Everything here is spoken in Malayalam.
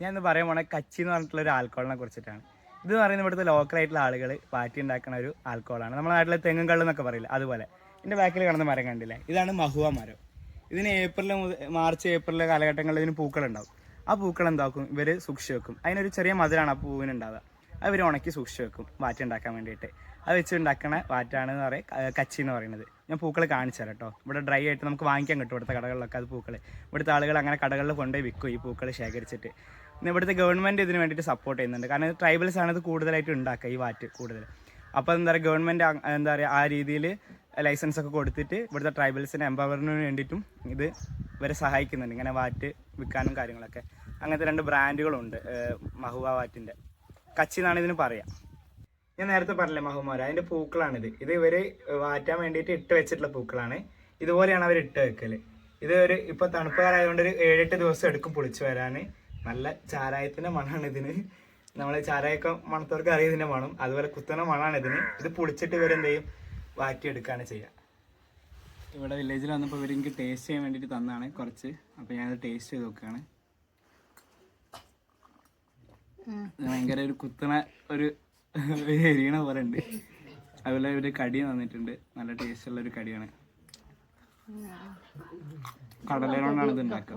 ഞാൻ ഇന്ന് പറയാൻ പോണേ കച്ചി എന്ന് പറഞ്ഞിട്ടുള്ള ഒരു ആൽക്കോളിനെ കുറിച്ചിട്ടാണ്. ഇത് എന്ന് പറയുന്നത് ഇവിടുത്തെ ലോക്കലായിട്ടുള്ള ആളുകൾ പാറ്റി ഉണ്ടാക്കുന്ന ഒരു ആൽക്കോളാണ് നമ്മുടെ നാട്ടിലെ തെങ്ങും കള്ള് എന്നൊക്കെ പറയില്ല അതുപോലെ. എന്റെ ബാക്കിൽ കിടന്ന മരം കണ്ടില്ലേ? ഇതാണ് മഹുവ മരം. ഇതിന് ഏപ്രിൽ മാർച്ച് ഏപ്രിൽ കാലഘട്ടങ്ങളിൽ ഇതിന് പൂക്കളുണ്ടാവും ആ പൂക്കൾ എന്താക്കും? ഇവർ സൂക്ഷിച്ച് വെക്കും. അതിനൊരു ചെറിയ മധുരമാണ് ആ പൂവിന് ഉണ്ടാവുക അത് ഇവർ ഉണക്കി സൂക്ഷിച്ച് വെക്കും വാറ്റ് ഉണ്ടാക്കാൻ വേണ്ടിയിട്ട്. അത് വെച്ച് ഉണ്ടാക്കണ വാറ്റാണ് എന്ന് പറയും കച്ചി എന്ന് പറയുന്നത്. ഞാൻ പൂക്കൾ കാണിച്ചു കേട്ടോ. ഇവിടെ ഡ്രൈ ആയിട്ട് നമുക്ക് വാങ്ങിക്കാൻ കിട്ടും ഇവിടുത്തെ കടകളിലൊക്കെ അത് പൂക്കൾ ഇവിടുത്തെ ആളുകൾ അങ്ങനെ കടകളിൽ കൊണ്ടുപോയി വിൽക്കും ഈ പൂക്കൾ ശേഖരിച്ചിട്ട്. ഇവിടുത്തെ ഗവൺമെന്റ് ഇതിന് വേണ്ടിയിട്ട് സപ്പോർട്ട് ചെയ്യുന്നുണ്ട്. കാരണം ട്രൈബൽസ് ആണ് ഇത് കൂടുതലായിട്ട് ഉണ്ടാക്കുക ഈ വാറ്റ് കൂടുതൽ. അപ്പോൾ എന്താ പറയുക ഗവൺമെന്റ് എന്താ പറയുക ആ രീതിയിൽ ലൈസൻസ് ഒക്കെ കൊടുത്തിട്ട് ഇവിടുത്തെ ട്രൈബൽസിന് എംപവറിന് വേണ്ടിയിട്ടും ഇത് ഇവരെ സഹായിക്കുന്നുണ്ട്. ഇങ്ങനെ വാറ്റ് വിൽക്കാനും കാര്യങ്ങളൊക്കെ. അങ്ങനത്തെ രണ്ട് ബ്രാൻഡുകളുണ്ട് മഹുവ വാറ്റിന്റെ കച്ചി എന്നാണ് ഇതിന് പറയാം. ഞാൻ നേരത്തെ പറഞ്ഞില്ലേ മഹുമാര അതിന്റെ പൂക്കളാണിത്. ഇത് ഇവർ വാറ്റാൻ വേണ്ടിയിട്ട് ഇട്ട് വെച്ചിട്ടുള്ള പൂക്കളാണ്. ഇതുപോലെയാണ് അവർ ഇട്ട് വെക്കൽ ഇത് ഒരു ഇപ്പോൾ തണുപ്പുകാരായതുകൊണ്ട് ഒരു ഏഴെട്ട് ദിവസം എടുക്കും പൊളിച്ചു വരാന്. നല്ല ചാരായത്തിന്റെ മണാണ് ഇതിന്. നമ്മളെ ചാരായൊക്കെ മണത്തവർക്ക് അറിയാം മണം. അതുപോലെ കുത്തുന്ന മണാണ് ഇതിന്. ഇത് പൊളിച്ചിട്ട് ഇവരെന്ത് ചെയ്യും? വാറ്റിയെടുക്കുകയാണ് ചെയ്യുക ഇവിടെ വില്ലേജിൽ വന്നപ്പോൾ ഇവർ എനിക്ക് ടേസ്റ്റ് ചെയ്യാൻ വേണ്ടിയിട്ട് തന്നാണ് കുറച്ച്. അപ്പോൾ ഞാനത് ടേസ്റ്റ് ചെയ്ത് നോക്കുകയാണ്. ഭയങ്കര ഒരു കുത്തണ ഒരു എരിയണ പോലെ ഉണ്ട്. അതുപോലെ ഒരു കടി തന്നിട്ടുണ്ട്. നല്ല ടേസ്റ്റ് ഉള്ള ഒരു കടിയാണ്. കടല കൊണ്ടാണ് ഇത് ഉണ്ടാക്കുക.